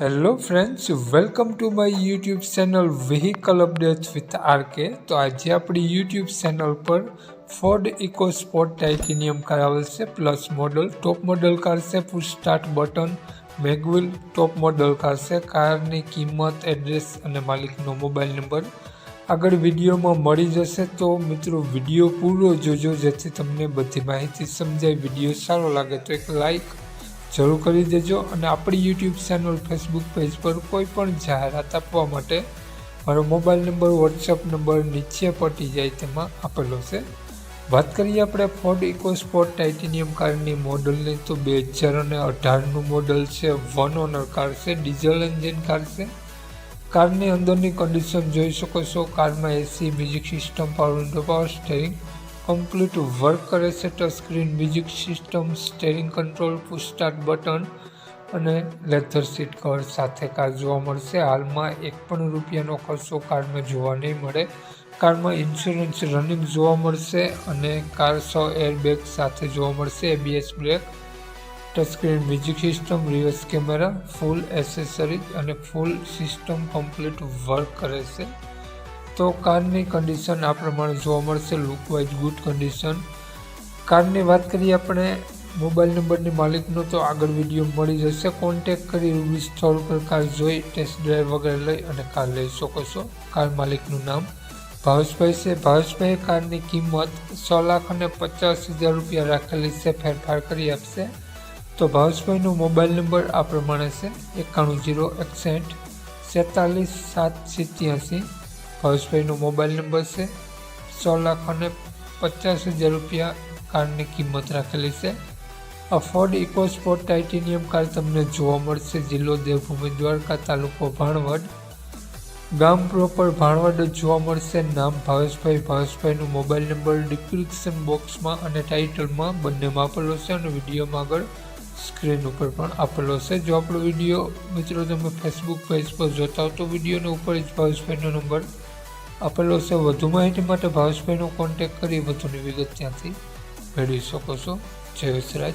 Hello friends welcome to my YouTube channel vehicle updates with RK તો આજે આપણી YouTube channel પર Ford EcoSport titanium car આવશે plus model top model car છે push start button mag wheel top model car છે કારની કિંમત address અને માલિકનો મોબાઈલ નંબર આગળ વિડીયોમાં મળી જશે, તો મિત્રો વીડિયો પૂરો જોજો, જેથી તમને બધી માહિતી સમજાય, વીડિયો સારો લાગે તો એક લાઈક જરૂર કરી દેજો અને આપણી યુટ્યુબ ચેનલ ફેસબુક પેજ પર કોઈ પણ જાહેરાત આપવા માટે મારો મોબાઈલ નંબર વોટ્સઅપ નંબર નીચે પટી જાય તેમાં આપેલો છે. વાત કરીએ આપણે ફોર્ડ ઇકોસ્પોર્ટ ટાઇટેનિયમ કારની મોડલની તો બે હજાર અને અઢારનું મોડલ છે વન ઓનર કાર છે ડીઝલ એન્જિન કાર છે. કારની અંદરની કન્ડિશન જોઈ શકો છો કારમાં AC music system power window power steering complete work કરે છે touch screen music system steering control push start button અને લેધર સીટ કવર સાથે કાર જોવા મળશે. હાલમાં એક પણ રૂપિયાનો ખર્ચો કારમાં જોવા નહીં મળે. કારમાં ઇન્સ્યોરન્સ રનિંગ જોવા મળશે અને કાર સો એરબેગ સાથે જોવા મળશે ABS brake touchscreen music system reverse camera full accessories અને ફૂલ સિસ્ટમ કમ્પ્લીટ વર્ક કરે છે. તો કારની કન્ડિશન આ પ્રમાણે જોવા મળશે. લુક વાઇઝ ગુડ કન્ડિશન કારની વાત કરીએ આપણે મોબાઈલ નંબરની માલિકનો, તો આગળ વીડિયો મળી જશે. કોન્ટેક કરી રૂબી સ્થળ પર કાર જોઈ ટેસ્ટ ડ્રાઈવ વગેરે લઈ અને કાર લઈ શકો છો. કાર માલિકનું નામ ભાવેશભાઈ છે. ભાવેશભાઈ કારની કિંમત છ લાખ અને પચાસ હજાર રૂપિયા રાખેલી છે. ફેરફાર કરી આપશે. તો ભાવેશભાઈનો મોબાઈલ નંબર આ પ્રમાણે છે. એકાણું જીરો એકસઠ સેતાલીસ સાત સિત્યાસી હર્ષભાઈનો મોબાઈલ નંબર છે. સો લાખ અને પચાસ હજાર રૂપિયા કારની કિંમત રાખેલી છે. આ ફોર્ડ ઇકોસ્પોર્ટ ટાઇટેનિયમ કાર તમને જોવા મળશે. જિલ્લો દેવભૂમિ દ્વારકા, તાલુકો ભાણવડ. ગામ પ્રોપર ભાણવડ જોવા મળશે. નામ ભાવેશભાઈ. ભાવેશભાઈનો મોબાઈલ નંબર ડિસ્ક્રિપ્શન બોક્સમાં અને ટાઇટલમાં બંનેમાં આપેલો છે અને વિડીયોમાં આગળ સ્ક્રીન ઉપર પણ આપેલો છે. જો આપણો વીડિયો મિત્રો તમે ફેસબુક પેજ પર જોતા હો તો વિડીયોની ઉપર જ ભાવેશભાઈનો નંબર આપેલો છે. વધુ માહિતી માટે ભાવેશભાઈનો કોન્ટેક કરી વધુની વિગત ત્યાંથી મેળવી શકો છો. જય વિસરાજ